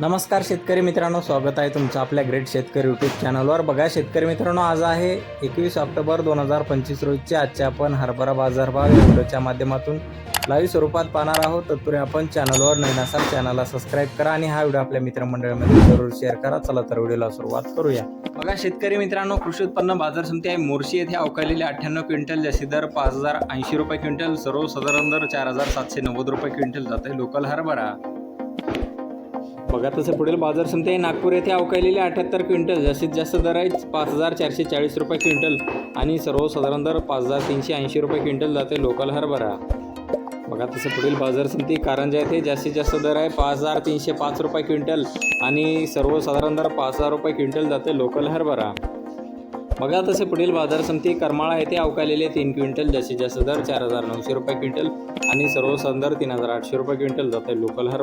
नमस्कार शेतकरी मित्रांनो स्वागत आहे तुमचं आपल्या ग्रेट शेतकरी यूट्यूब चॅनलवर बघा शेतकरी मित्रांनो आज आहे एकवीस ऑक्टोबर दोन हजार पंचवीस रोजच्या आजच्या आपण हरभरा बाजारभाव या व्हिडिओच्या माध्यमातून लाईव्ह स्वरूपात पाहणार आहोत. तत्पूर्वी आपण चॅनलवर नवीन असाल चॅनलला सबस्क्राईब करा आणि हा व्हिडिओ आपल्या मित्रमंडळामध्ये जरूर शेअर करा. चला तर व्हिडिओला सुरुवात करूया. बघा शेतकरी मित्रांनो कृषी उत्पन्न बाजार समिती आहे. मोर्शी येथे अवकालेले अठ्ठ्याण्णव क्विंटल जास्ती दर पाच हजार ऐंशी रुपये क्विंटल सर्वसाधारण दर चार हजार सातशे नव्वद रुपये क्विंटल जाते लोकल हरभरा. बघा तसं पुढील बाजार समिती नागपूर येथे अवकाळलेले अठ्याहत्तर क्विंटल जास्तीत जास्त दर आहे पाच हजार चारशे चाळीस रुपये क्विंटल. आणि सर्वसाधारण दर पाच हजार तीनशे ऐंशी रुपये क्विंटल जाते लोकल हरभरा. बघा तसं पुढील बाजार समिती कारंजा येथे जास्तीत जास्त दर आहे पाच हजार तीनशे पाच रुपये क्विंटल. आणि सर्वसाधारण दर पाच हजार रुपये क्विंटल जाते लोकल हरभरा. बघा तसे पुढील बाजार समिती करमाळा येथे अवकालेले तीन क्विंटल जास्तीत जास्त दर चार हजार नऊशे रुपये क्विंटल. आणि सर्वसाधारण दर तीन हजार आठशे रुपये क्विंटल जाते लोकल हरभरा.